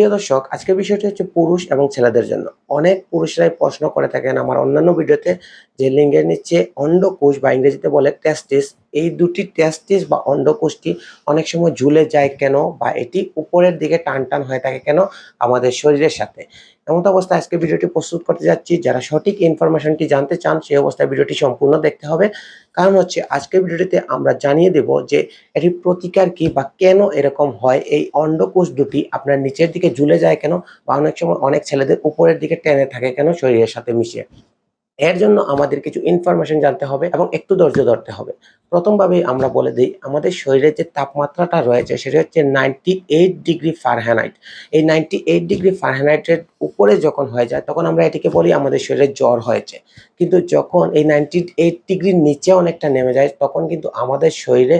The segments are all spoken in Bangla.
প্রিয় দর্শক, আজকের বিষয়টি হচ্ছে পুরুষ এবং ছেলেদের জন্য। অনেক পুরুষরাই প্রশ্ন করে থাকেন আমার অন্যান্য ভিডিওতে যে লিঙ্গের নিচে অন্ডকোষ বা ইংরেজিতে বলে টেস্টিস এই দুটি টেস্টিস বা অন্ডকোষটি অনেক সময় ঝুলে যায় কেন? বা এটি উপরের দিকে টান টান হয়ে থাকে কেন? আমাদের শরীরের সাথে। এমন অবস্থায় আজকে ভিডিওটি প্রস্তুত করতে যাচ্ছি। যারা সঠিক ইনফরমেশনটি জানতে চান, সেই অবস্থায় ভিডিওটি সম্পূর্ণ দেখতে হবে। কারণ হচ্ছে আজকের ভিডিওটিতে আমরা জানিয়ে দেব যে এটির প্রতিকার কি বা কেন এরকম হয়। এই অন্ডকোষ দুটি আপনার নিচের দিকে ঝুলে যায় কেন? বা অনেক সময় অনেক ছেলেদের উপরের দিকে টেনে থাকে কেন? শরীরের সাথে মিশিয়ে। এর জন্য আমাদের কিছু ইনফরমেশন জানতে হবে এবং একটু ধৈর্য ধরতে হবে। প্রথমভাবেই আমরা বলে দিই, আমাদের শরীরের যে তাপমাত্রাটা রয়েছে সেটা হচ্ছে নাইনটি এইট ডিগ্রি ফারেনহাইট এই নাইনটি এইট ডিগ্রি ফারেনহাইটের উপরে যখন হয়ে যায়, তখন আমরা এটিকে বলি আমাদের শরীরে জ্বর হয়েছে। কিন্তু যখন এই নাইনটি এইট ডিগ্রির নিচে অনেকটা নেমে যায়, তখন কিন্তু আমাদের শরীরে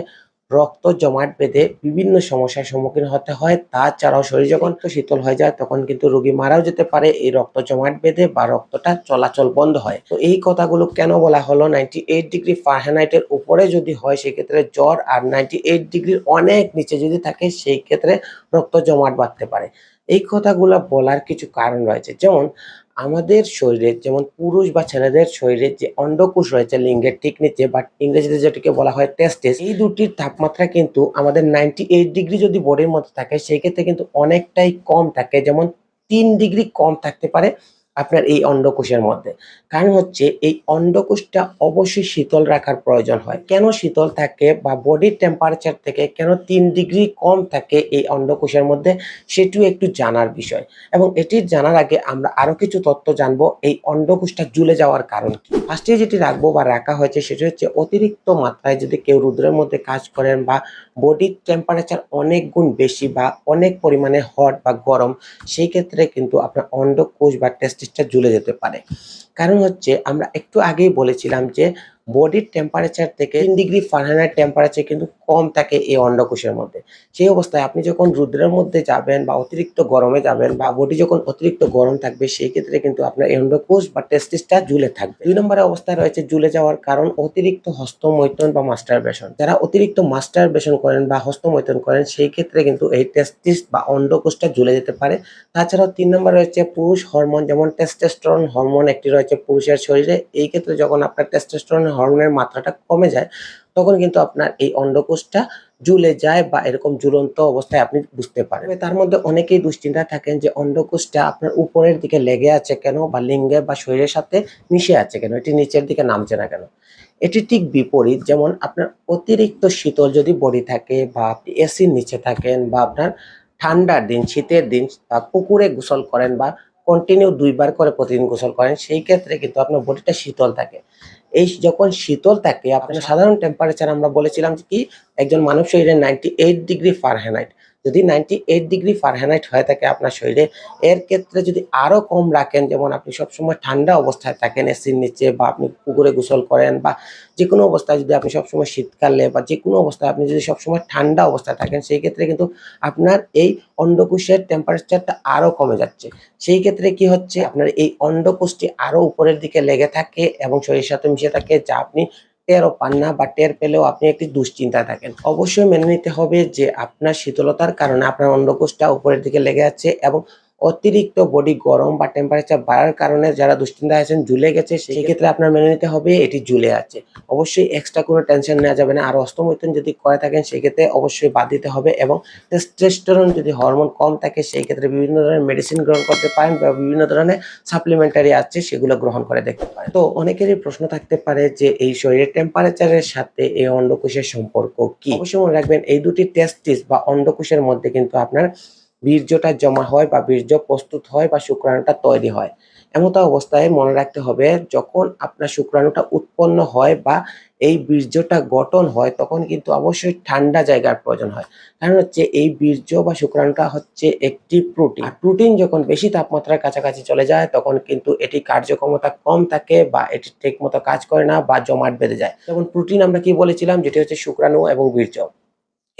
রক্ত জমাট বেঁধে বিভিন্ন সমস্যার সম্মুখীন হতে হয়। তাছাড়াও শরীর যখন শীতল হয়ে যায়, তখন কিন্তু রোগী মারাও যেতে পারে। এই রক্ত জমাট বেঁধে বা রক্তটা চলাচল বন্ধ হয়। তো এই কথাগুলো কেন বলা হলো? নাইনটি এইট ডিগ্রি ফারেনহাইটের উপরে যদি হয়, সেক্ষেত্রে জ্বর আর নাইনটি এইট ডিগ্রির অনেক নিচে যদি থাকে সেই ক্ষেত্রে রক্ত জমাট বাঁধতে পারে। এই কথাগুলো বলার কিছু কারণ রয়েছে। যেমন আমাদের শরীরের যেমন পুরুষ বা ছেলেদের শরীরে যে অন্ডকোষ রয়েছে লিঙ্গের ঠিক নিচে বা ইংরেজিতে যেটাকে বলা হয় টেস্টেস এই দুটির তাপমাত্রা কিন্তু আমাদের নাইনটি এইট ডিগ্রি যদি বডির মধ্যে থাকে, সেই ক্ষেত্রে কিন্তু অনেকটাই কম থাকে। যেমন তিন ডিগ্রি কম থাকতে পারে। আপনার এই অন্ডকোষের মধ্যে। কারণ হচ্ছে এই অন্ডকোষটা অবশ্যই শীতল রাখার প্রয়োজন হয়। কেন শীতল থাকে বা বডির টেম্পারেচার থেকে কেন তিন ডিগ্রি কম থাকে এই অন্ডকোষের মধ্যে, সেটিও একটু জানার বিষয়। এবং এটি জানার আগে আমরা আরও কিছু তথ্য জানব এই অন্ডকোষটা ঝুলে যাওয়ার কারণ কি। ফার্স্টে যেটি রাখব বা রাখা হয়েছে সেটি হচ্ছে অতিরিক্ত মাত্রায় যদি কেউ রুদ্রের মধ্যে কাজ করেন বা বডির টেম্পারেচার অনেক গুণ বেশি বা অনেক পরিমাণে হট বা গরম, সেই ক্ষেত্রে কিন্তু আপনার অন্ডকোষ বা টেস্টিসটা ঝুলে যেতে পারে। কারণ হচ্ছে আমরা একটু আগেই বলেছিলাম যে বডির টেম্পারেচার থেকে তিন ডিগ্রি ফারেনহাইট টেম্পারেচার কিন্তু কম থাকে এই অন্ডকোষের মধ্যে। সেই অবস্থায় আপনি যখন রুদ্রের মধ্যে যাবেন বা অতিরিক্ত গরমে যাবেন বা বডি যখন অতিরিক্ত গরম থাকবে, সেই ক্ষেত্রে কিন্তু আপনার এই অন্ডকোষ বা টেস্টিসটা জুলে থাকবে। দুই নম্বরের অবস্থায় রয়েছে জুলে যাওয়ার কারণ অতিরিক্ত হস্তমৈথুন বা মাস্টারবেশন যারা অতিরিক্ত মাস্টারবেশন করেন বা হস্তমৈথুন করেন, সেই ক্ষেত্রে কিন্তু এই টেস্টিস বা অন্ডকোষটা ঝুলে যেতে পারে। তাছাড়াও তিন নম্বর রয়েছে পুরুষ হরমোন যেমন টেস্টোস্টেরন হরমোন একটি রয়েছে পুরুষের শরীরে, এই ক্ষেত্রে যখন আপনার টেস্টোস্টেরন হরমোনের মাত্রাটা কমে যায়, তখন কিন্তু আপনার এই অন্ডকোষটা ঝুলে যায় বা এরকম ঝুলন্ত অবস্থায় আপনি বুঝতে পারেন। তার মধ্যে অনেকেই দুশ্চিন্তা থাকেন যে অন্ডকোষটা আপনার উপরের দিকে লেগে আছে কেন বা লিঙ্গে বা শরীরের সাথে মিশে আছে কেন, এটি নিচের দিকে নামছে না কেন? এটি ঠিক বিপরীত, যেমন আপনার অতিরিক্ত শীতল যদি বডি থাকে বা আপনি এসির নিচে থাকেন বা আপনার ঠান্ডার দিন, শীতের দিন, বা পুকুরে গোসল করেন বা কন্টিনিউ দুইবার করে প্রতিদিন গোসল করেন সেই ক্ষেত্রে কিন্তু আপনার বডিটা শীতল থাকে। এই যখন শীতল থাকে আপনার সাধারণ টেম্পারেচার আমরা বলেছিলাম যে কি একজন মানুষ শরীরে নাইনটি এইট ডিগ্রি ফারেনহাইট যদি নাইনটি এইট ডিগ্রি ফারেনহাইট হয়ে থাকে আপনার শরীরে, এর ক্ষেত্রে যদি আরও কম রাখেন, যেমন আপনি সবসময় ঠান্ডা অবস্থায় থাকেন এসির নিচে বা আপনি পুকুরে গোসল করেন বা যে কোনো অবস্থায় যদি আপনি সবসময় শীতকালে বা যে কোনো অবস্থায় আপনি যদি সবসময় ঠান্ডা অবস্থায় থাকেন, সেই ক্ষেত্রে কিন্তু আপনার এই অন্ডকোষের টেম্পারেচারটা আরও কমে যাচ্ছে। সেই ক্ষেত্রে কি হচ্ছে? আপনার এই অন্ডকোষটি আরও উপরের দিকে লেগে থাকে এবং শরীরের সাথে মিশে থাকে, যা আপনি টেরও পান না বা টের পেলেও আপনি একটি দুশ্চিন্তা থাকেন। অবশ্যই মেনে নিতে হবে যে আপনার শীতলতার কারণে আপনার অন্ডকোষটা উপরের দিকে লেগে আছে এবং অতিরিক্ত বডি গরম বা টেম্পারেচার বাড়ার কারণে যারা দুশ্চিন্তায় আছেন ঝুলে গেছে সেই ক্ষেত্রে আপনার মেনে নিতে হবে এটি ঝুলে আছে। অবশ্যই এক্সট্রা কোনো টেনশন নেওয়া যাবে না। আর অস্তমৈথুন যদি করে থাকেন সেই ক্ষেত্রে অবশ্যই বাদ দিতে হবে এবং টেস্টোস্টেরন যদি হরমোন কম থাকে সেই ক্ষেত্রে বিভিন্ন ধরনের মেডিসিন গ্রহণ করতে পারেন বা বিভিন্ন ধরনের সাপ্লিমেন্টারি আছে সেগুলো গ্রহণ করে দেখতে পারেন। তো অনেকেরই প্রশ্ন থাকতে পারে যে এই শরীরের টেম্পারেচারের সাথে এই অন্ডকোষের সম্পর্ক কি? অবশ্যই মনে রাখবেন এই দুটি টেস্টিস বা অন্ডকোষের মধ্যে কিন্তু আপনার বীর্যটা জমা হয় বা বীর্য প্রস্তুত হয় বা শুক্রাণুটা তৈরি হয়। এমতো অবস্থায় মনে রাখতে হবে, যখন আপনার শুক্রাণুটা উৎপন্ন হয় বা এই বীর্যটা গঠন হয়, তখন কিন্তু অবশ্যই ঠান্ডা জায়গার প্রয়োজন হয়। কারণ হচ্ছে এই বীর্য বা শুক্রাণুটা হচ্ছে একটি প্রোটিন। প্রোটিন যখন বেশি তাপমাত্রার কাছাকাছি চলে যায়, তখন কিন্তু এটি কার্যক্ষমতা কম থাকে বা এটি ঠিক মতো কাজ করে না বা জমাট বেঁধে যায়। যেমন প্রোটিন আমরা কি বলেছিলাম, যেটি হচ্ছে শুক্রাণু এবং বীর্য।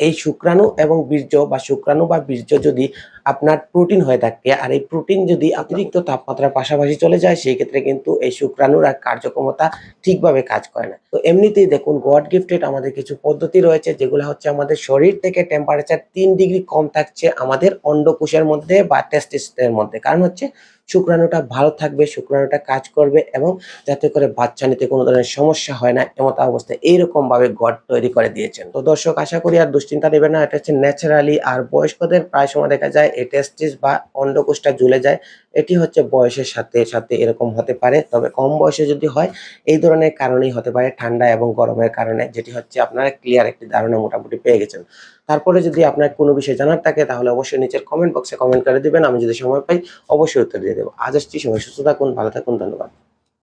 এই শুক্রাণু এবং বীর্য বা শুক্রাণু বা বীর্য যদি আপনার প্রোটিন হয়ে থাকে, আর এই প্রোটিন যদি অতিরিক্ত তাপমাত্রার পাশাপাশি চলে যায়, সেই ক্ষেত্রে কিন্তু এই শুক্রাণুর আর কার্যক্ষমতা ঠিকভাবে কাজ করে না। তো এমনিতেই দেখুন গড গিফটেড আমাদের কিছু পদ্ধতি রয়েছে, যেগুলো হচ্ছে আমাদের শরীর থেকে টেম্পারেচার তিন ডিগ্রি কম থাকছে আমাদের অন্ডকোষের মধ্যে বা টেস্টিসের মধ্যে। কারণ হচ্ছে শুক্রাণুটা ভালো থাকবে, শুক্রাণুটা কাজ করবে এবং যাতে করে বাচ্চা নিতে কোনো ধরনের সমস্যা হয় না, এমত অবস্থায় এইরকম ভাবে গড তৈরি করে দিয়েছেন। তো দর্শক, আশা করি আর দুশ্চিন্তা নেবেন না, এটা হচ্ছে ন্যাচারালি আর বয়স্কদের প্রায় সময় দেখা যায় এই টেস্টিস বা অন্ডকোষটা ঝুলে যায়, এটি হচ্ছে বয়সের সাথে সাথে এরকম হতে পারে, তবে কম বয়সে যদি হয়, এই ধরনের কারণেই হতে পারে ঠান্ডা এবং গরমের কারণে, যেটি হচ্ছে আপনারা ক্লিয়ার একটি ধারণা মোটামুটি পেয়ে গেছেন। তারপরে যদি আপনার কোনো বিষয় জানার থাকে, তাহলে অবশ্যই নিচের কমেন্ট বক্সে কমেন্ট করে দিবেন, আমি যদি সময় পাই, অবশ্যই উত্তর দিয়ে দেবো আজ আসছি সবাই সুস্থ থাকুন ভালো থাকুন ধন্যবাদ